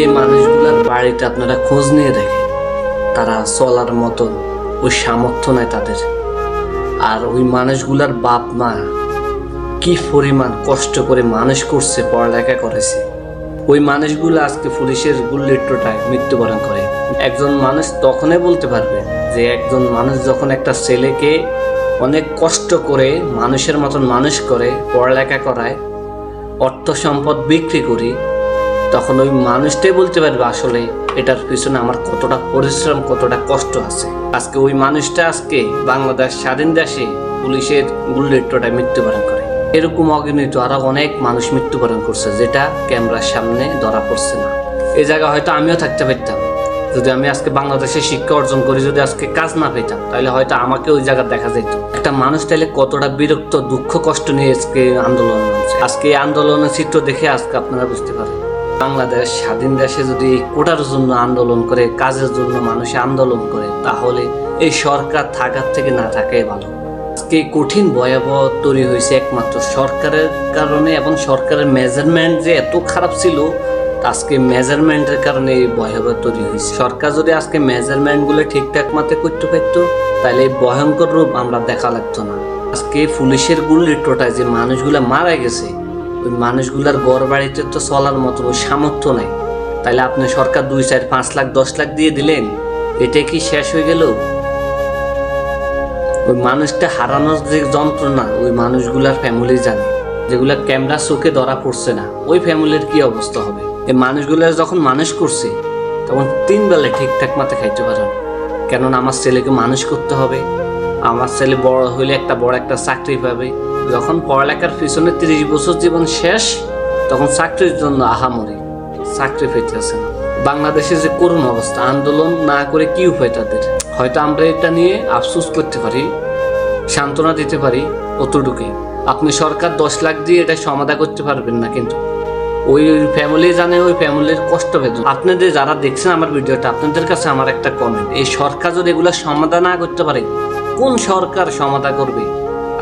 এই মানুষগুলোর বাড়িতে আপনারা খোঁজ নিয়ে দেখেন। তারা চলার মতন, ওই সামর্থ্য নাই তাদের। আর ওই মানুষগুলার বাপ মা কি পরিমাণ কষ্ট করে মানুষ করছে, পড়ালেখা করেছে। ওই মানুষগুলো আজকে পুলিশের গুল্লিটোটায় মৃত্যুবরণ করে। একজন মানুষ তখনই বলতে পারবে যে একজন মানুষ যখন একটা ছেলেকে অনেক কষ্ট করে, মানুষের মতন মানুষ করে, পড়ালেখা করায়, অর্থ সম্পদ বিক্রি করি তখন ওই মানুষটাই বলতে পারবে, আসলে এটার পিছনে আমার কতটা পরিশ্রম, কতটা কষ্ট আছে। আজকে ওই মানুষটা আজকে বাংলাদেশ স্বাধীন দেশে পুলিশের গুল্লেটটায় মৃত্যুবরণ করে। এরকম অগণিত আরও অনেক মানুষ মৃত্যুবরণ করছে, যেটা ক্যামেরার সামনে ধরা পড়ছে না। এই জায়গায় হয়তো আমিও থাকতে পারতাম। যদি আমি আজকে বাংলাদেশে শিক্ষা অর্জন করি, যদি আজকে কাজ না পেতাম, তাহলে হয়তো আমাকে ওই জায়গা দেখা যেত। একটা মানুষ তাহলে কতটা বিরক্ত, দুঃখ, কষ্ট নিয়ে আজকে আন্দোলন আজকে এই আন্দোলনের চিত্র দেখে আজকে আপনারা বুঝতে পারেন। বাংলাদেশ স্বাধীন দেশে যদি কোটার জন্য আন্দোলন করে, কাজের জন্য মানুষ আন্দোলন করে, তাহলে এই সরকার থাকার থেকে না থাকাই ভালো। আজকে কঠিন ভয়াবহ তৈরি হয়েছে একমাত্র সরকারের কারণে এবং সরকারের মেজারমেন্ট যে এত খারাপ ছিল আজকে মেজারমেন্টের কারণে এই ভয়াবহ তৈরি হয়েছে। সরকার যদি আজকে মেজারমেন্টগুলো ঠিকঠাক মতে করতে পারতো, তাহলে এই ভয়ঙ্কর রূপ আমরা দেখা লাগতো না। আজকে পুলিশের গুলির টোটায় যে মানুষগুলো মারা গেছে ওই মানুষগুলার গড় বাড়িতে তো চলার মতো সামর্থ্য নাই। তাহলে আপনি সরকার দুই চার পাঁচ লাখ, দশ লাখ দিয়ে দিলেন, এটা কি শেষ হয়ে গেল? ওই মানুষটা হারানোর যে যন্ত্রণা, ওই মানুষগুলার ফ্যামিলি জানে, যেগুলা ক্যামেরা চোখে ধরা পড়ছে না, ওই ফ্যামিলির কি অবস্থা হবে? এই মানুষগুলো যখন মানুষ করছে, তখন তিন বেলা ঠিকঠাক মতো খাইতে পারে কেননা আমার ছেলেকে মানুষ করতে হবে। আমার ছেলে বড় হইলে একটা বড় একটা চাকরি পাবে। যখন পড়ালেখার পিছনে তিরিশ বছর জীবন শেষ, তখন চাকরির জন্য আহামরি। চাকরি পেতে আসে না। বাংলাদেশে যে করুণ অবস্থা, আন্দোলন না করে কি উপায় তাদের? হয়তো আমরা এটা নিয়ে আফসোস করতে পারি, সান্ত্বনা দিতে পারি অতটুকুই। আপনি সরকার দশ লাখ দিয়ে এটা সমাধা করতে পারবেন না কিন্তু। ওই ফ্যামিলি জানে, ওই ফ্যামিলির কষ্ট বেদনা। আপনাদের যারা দেখছেন আমার ভিডিওটা, আপনাদের কাছে আমার একটা কমেন্ট এই সরকার যদি এগুলো সমাধান না করতে পারে কোন সরকার সমাধান করবে?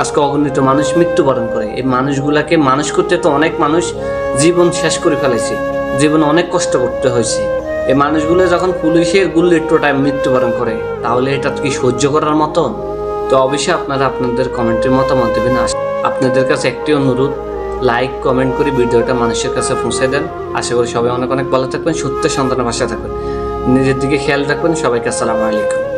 আজকে অগণিত মানুষ মৃত্যুবরণ করে। এই মানুষগুলাকে মানুষ করতে তো অনেক মানুষ জীবন শেষ করে ফেলেছে। জীবন অনেক কষ্ট করতে হয়েছে। এই মানুষগুলো যখন পুলিশের গুলির টোটায় মৃত্যুবরণ করে, তাহলে এটা কি সহ্য করার মতো তো অবশ্যই আপনারা আপনাদের কমেন্টের মতামত দেবেন। আপনাদের কাছে একটি অনুরোধ, লাইক, কমেন্ট করে ভিডিওটা মানুষের কাছে পৌঁছে দেন। আশা করি সবাই অনেক অনেক ভালো থাকবেন সত্য সন্তানের ভাষা থাকবেন। নিজের দিকে খেয়াল রাখবেন। সবাইকে আসসালামু আলাইকুম।